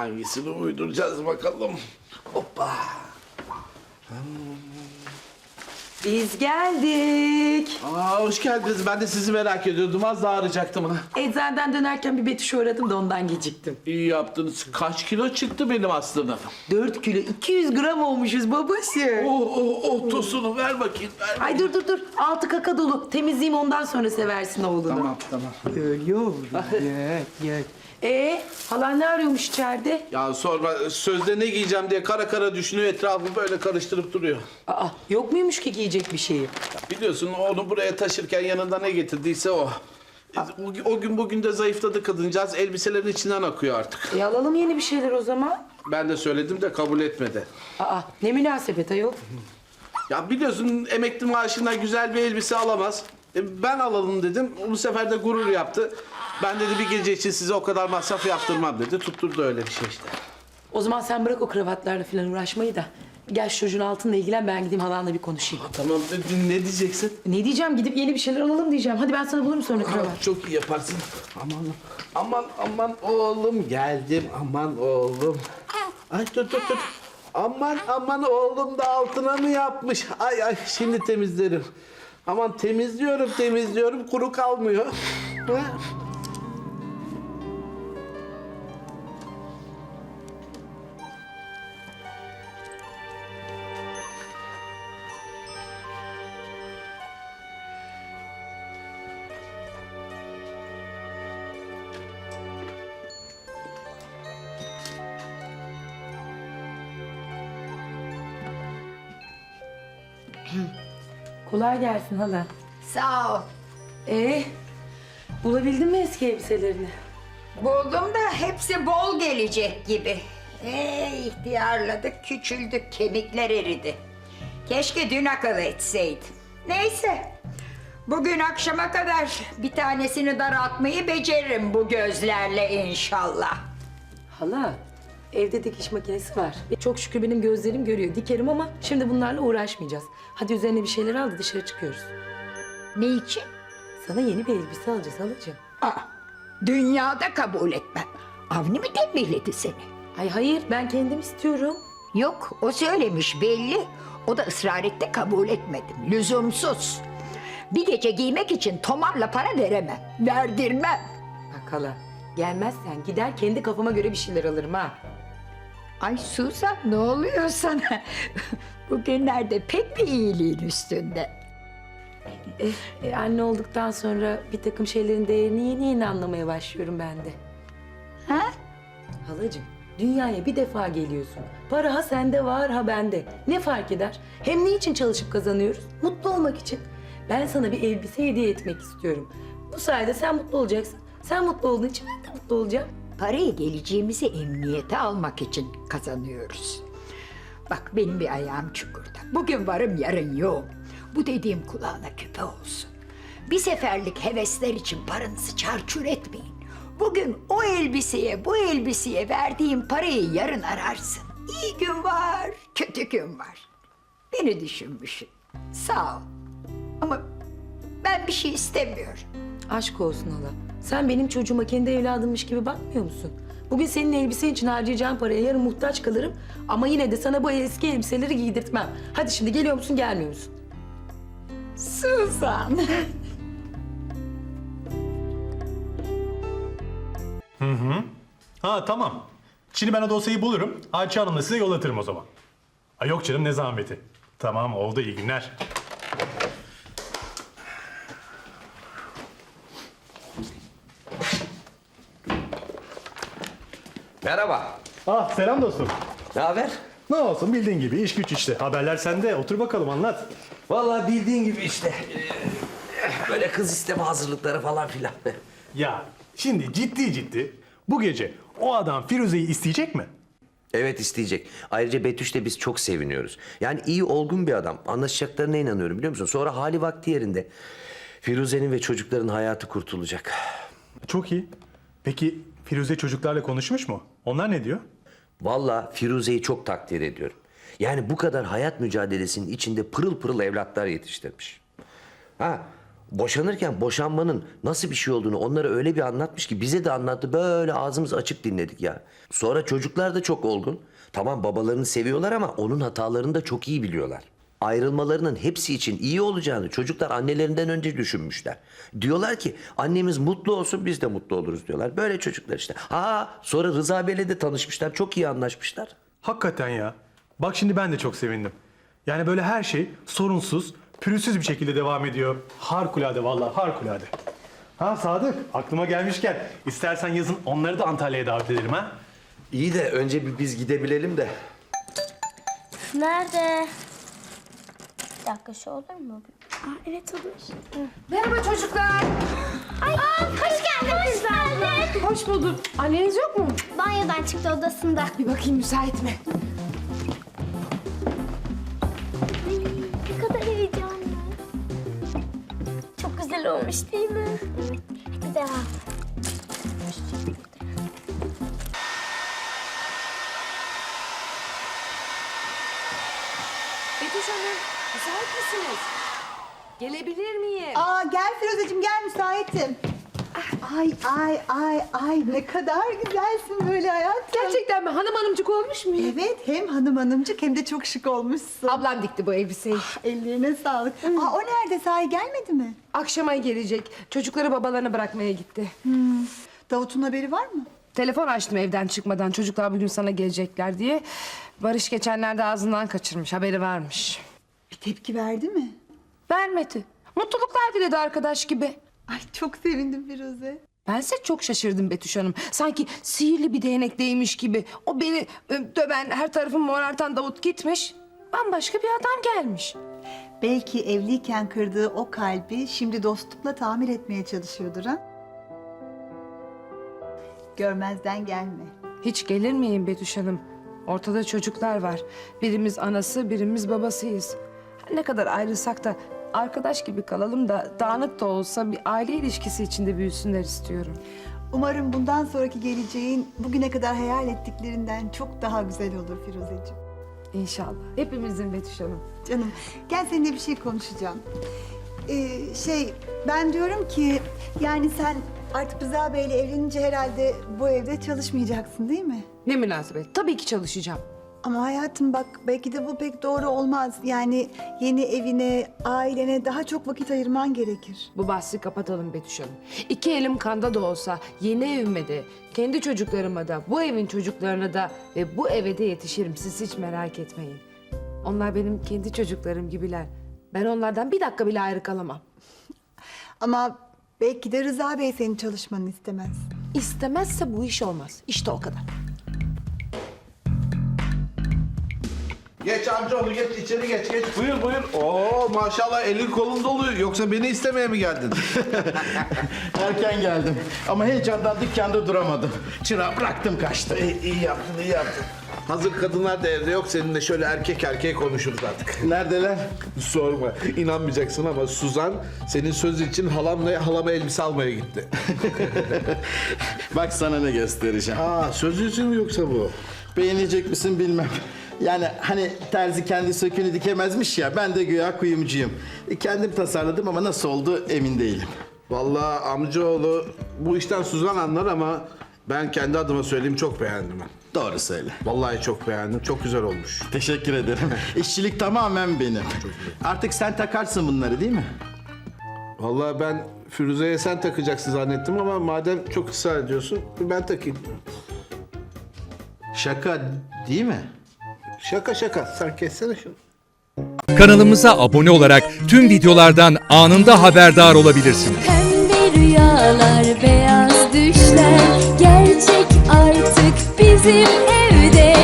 Hangisini uyduracağız bakalım. Hoppa. Biz geldik. Aa, hoş geldiniz. Ben de sizi merak ediyordum. Az daha arayacaktım ha. Eczaneden dönerken bir Betüş'e uğradım da ondan geciktim. İyi yaptınız. Kaç kilo çıktı benim aslanım? 4 kilo 200 gram olmuşuz babası. Oh oh oh tosunu ver bakayım. Ver. Ay dur dur dur. Altı kaka dolu. Temizleyeyim ondan sonra seversin oğlunu. Tamam tamam. Öyle yavrum. Gel gel. Ee, halan ne arıyormuş içeride? Ya sorma sözde ne giyeceğim diye kara kara düşünüyor etrafı böyle karıştırıp duruyor. Aa, yok muymuş ki giyecek bir şeyi? Ya biliyorsun onu buraya taşırken yanında ne getirdiyse o. E, O, o gün bugün de zayıfladı kadıncağız. Elbiselerin içinden akıyor artık. E alalım yeni bir şeyler o zaman. Ben de söyledim de kabul etmedi. Aa, ne münasebet ayol. Ya biliyorsun emekli maaşından güzel bir elbise alamaz. E, ben alalım dedim. Bu sefer de gurur yaptı. Ben dedi bir gece için size o kadar masraf yaptırmam dedi. Tutturdu öyle bir şey işte. O zaman sen bırak o kravatlarla falan uğraşmayı da. Gel şu çocuğun altınla ilgilen ben gideyim halanla bir konuşayım. Tamam ne, ne diyeceksin? Ne diyeceğim gidip yeni bir şeyler alalım diyeceğim. Hadi ben sana bulurum sonra kravat. Çok iyi yaparsın. Aman aman aman oğlum geldim. Aman oğlum. Ay dur dur dur. Aman aman oğlum da altına mı yapmış? Ay ay şimdi temizlerim. Aman temizliyorum temizliyorum kuru kalmıyor. Ha? Kolay gelsin hala. Sağ ol. Ee, bulabildin mi eski elbiselerini? Buldum da hepsi bol gelecek gibi. Ee, ihtiyarladık, küçüldük, kemikler eridi. Keşke dün akıl etseydim. Neyse. Bugün akşama kadar bir tanesini daraltmayı beceririm bu gözlerle inşallah. Hala, evde dikiş makinesi var. Çok şükür benim gözlerim görüyor. Dikerim ama şimdi bunlarla uğraşmayacağız. Hadi üzerine bir şeyler al da dışarı çıkıyoruz. Ne için? Sana yeni bir elbise alacağız halacığım. Aa, dünyada kabul etmem. Avni mi tembihledi seni? Ay hayır, ben kendim istiyorum. Yok, o söylemiş belli. O da ısrar etti, kabul etmedim. Lüzumsuz. Bir gece giymek için tomarla para veremem. Verdirmem. Bak hala, gelmezsen gider kendi kafama göre bir şeyler alırım ha. Ay Suzan ne oluyor sana? Bugünlerde pek bir iyiliğin üstünde. E, anne olduktan sonra bir takım şeylerin değerini yeni yeni anlamaya başlıyorum ben de. Ha? Halacığım, dünyaya bir defa geliyorsun. Para ha sende var ha bende. Ne fark eder? Hem ne için çalışıp kazanıyoruz? Mutlu olmak için. Ben sana bir elbise hediye etmek istiyorum. Bu sayede sen mutlu olacaksın. Sen mutlu olduğun için ben de mutlu olacağım. Parayı geleceğimizi emniyete almak için kazanıyoruz. Bak benim bir ayağım çukurda. Bugün varım yarın yok. Bu dediğim kulağına küpe olsun. Bir seferlik hevesler için paranızı çarçur etmeyin. Bugün o elbiseye, bu elbiseye verdiğim parayı yarın ararsın. İyi gün var, kötü gün var. Beni düşünmüşsün. Sağ ol. Ama ben bir şey istemiyorum. Aşk olsun hala. Sen benim çocuğuma kendi evladımmış gibi bakmıyor musun? Bugün senin elbise için harcayacağım paraya yarın muhtaç kalırım. Ama yine de sana bu eski elbiseleri giydirtmem. Hadi şimdi geliyor musun gelmiyor musun? Suzan. Ha tamam. Şimdi ben o dosyayı bulurum. Ayça Hanım'la size yollatırım o zaman. Ha, yok canım ne zahmeti. Tamam oldu iyi günler. Merhaba. Ah selam dostum. Ne haber? Ne olsun bildiğin gibi iş güç işte. Haberler sende. Otur bakalım anlat. Vallahi bildiğin gibi işte. Ee, Böyle kız isteme hazırlıkları falan filan. Ya şimdi ciddi ciddi bu gece o adam Firuze'yi isteyecek mi? Evet isteyecek. Ayrıca Betüş'le biz çok seviniyoruz. Yani iyi olgun bir adam. Anlaşacaklarına inanıyorum biliyor musun? Sonra hali vakti yerinde. Firuze'nin ve çocukların hayatı kurtulacak. Çok iyi. Peki Firuze çocuklarla konuşmuş mu? Onlar ne diyor? Vallahi Firuze'yi çok takdir ediyorum. Yani bu kadar hayat mücadelesinin içinde pırıl pırıl evlatlar yetiştirmiş. Ha, Boşanırken boşanmanın nasıl bir şey olduğunu onlara öyle bir anlatmış ki bize de anlattı. Böyle ağzımız açık dinledik ya. Sonra çocuklar da çok olgun. Tamam babalarını seviyorlar ama onun hatalarını da çok iyi biliyorlar. Ayrılmalarının hepsi için iyi olacağını çocuklar annelerinden önce düşünmüşler. Diyorlar ki annemiz mutlu olsun biz de mutlu oluruz diyorlar. Böyle çocuklar işte. Ha sonra Rıza Bey'le de tanışmışlar. Çok iyi anlaşmışlar. Hakikaten ya. Bak şimdi ben de çok sevindim. Yani böyle her şey sorunsuz, pürüzsüz bir şekilde devam ediyor. Harikulade vallahi harikulade. Ha Sadık aklıma gelmişken istersen yazın onları da Antalya'ya davet edelim ha. İyi de önce bir biz gidebilelim de. Nerede? Bir dakika şu olur mu? Aa, evet olur. Merhaba çocuklar. Ay, hoş geldin kızlar. Hoş bulduk. Anneniz yok mu? Banyodan çıktı odasında. Bir bakayım müsait mi? Ay, ne kadar heyecanlı. Çok güzel olmuş değil mi? Hadi devam. Betüş Hanım, müsait misiniz? Gelebilir miyim? Aa gel Firuzeciğim gel müsaitim. Ay ay ay ay ne kadar güzelsin böyle hayatım. Gerçekten mi? Hanım hanımcık olmuş muyum? Evet hem hanım hanımcık hem de çok şık olmuşsun. Ablam dikti bu elbiseyi. Ellerine sağlık. Aa o nerede sahi gelmedi mi? Akşama gelecek. Çocukları babalarına bırakmaya gitti. Davut'un haberi var mı? Telefon açtım evden çıkmadan. Çocuklar bugün sana gelecekler diye. Barış geçenlerde ağzından kaçırmış. Haberi varmış. Bir tepki verdi mi? Vermedi. Mutluluklar diledi arkadaş gibi. Ay çok sevindim Firuze. Bense çok şaşırdım Betüş Hanım. Sanki sihirli bir değnekteymiş gibi. O beni ö, döven, her tarafımı morartan Davut gitmiş. Bambaşka bir adam gelmiş. Belki evliyken kırdığı o kalbi şimdi dostlukla tamir etmeye çalışıyordur ha? Görmezden gelme. Hiç gelir miyim Betüş Hanım? Ortada çocuklar var. Birimiz anası, birimiz babasıyız. Her Ne kadar ayrılsak da arkadaş gibi kalalım da dağınık da olsa bir aile ilişkisi içinde büyüsünler istiyorum. Umarım bundan sonraki geleceğin bugüne kadar hayal ettiklerinden çok daha güzel olur Firuzeciğim. İnşallah. Hepimizin Betüş Hanım. Canım gel seninle bir şey konuşacağım. Ee, şey ben diyorum ki yani sen artık Rıza Bey'le evlenince herhalde bu evde çalışmayacaksın değil mi? Ne münasebet. Tabii ki çalışacağım. Ama hayatım bak belki de bu pek doğru olmaz. Yani yeni evine, ailene daha çok vakit ayırman gerekir. Bu bahsi kapatalım Betüş Hanım. İki elim kanda da olsa yeni evime de, kendi çocuklarıma da, bu evin çocuklarına da ve bu eve de yetişirim. Siz hiç merak etmeyin. Onlar benim kendi çocuklarım gibiler. Ben onlardan bir dakika bile ayrı kalamam. Ama belki de Rıza Bey senin çalışmanı istemez. İstemezse bu iş olmaz. İşte o kadar. Geç amcaoğlu geç içeri geç geç. Buyur buyur. Oo maşallah elin kolun dolu. Yoksa beni istemeye mi geldin? Erken geldim ama heyecandan dükkanda duramadım. Çırağı bıraktım kaçtı. iyi, iyi yaptın iyi yaptın. Hazır kadınlar da evde yok. Seninle şöyle erkek erkeğe konuşuruz artık. Neredeler? Sorma. inanmayacaksın ama Suzan senin söz için halamla halama elbise almaya gitti. Bak sana ne göstereceğim. Aa söz yüzü mü yoksa bu? Beğenecek misin bilmem. Yani hani terzi kendi sökünü dikemezmiş ya ben de güya kuyumcuyum. E, Kendim tasarladım ama nasıl oldu emin değilim. Vallahi amcaoğlu bu işten Suzan anlar ama ben kendi adıma söyleyeyim çok beğendim ben. Doğru söyle. Vallahi çok beğendim. Çok güzel olmuş. Teşekkür ederim. İşçilik tamamen benim. Artık sen takarsın bunları değil mi? Vallahi ben Firuze'ye sen takacaksın zannettim ama madem çok ısrar ediyorsun ben takayım. Şaka değil mi? Şaka şaka. Sen kessene şunu. Kanalımıza abone olarak tüm videolardan anında haberdar olabilirsiniz. Pembe rüyalar, beyaz düşler gerçek artık bizim evde.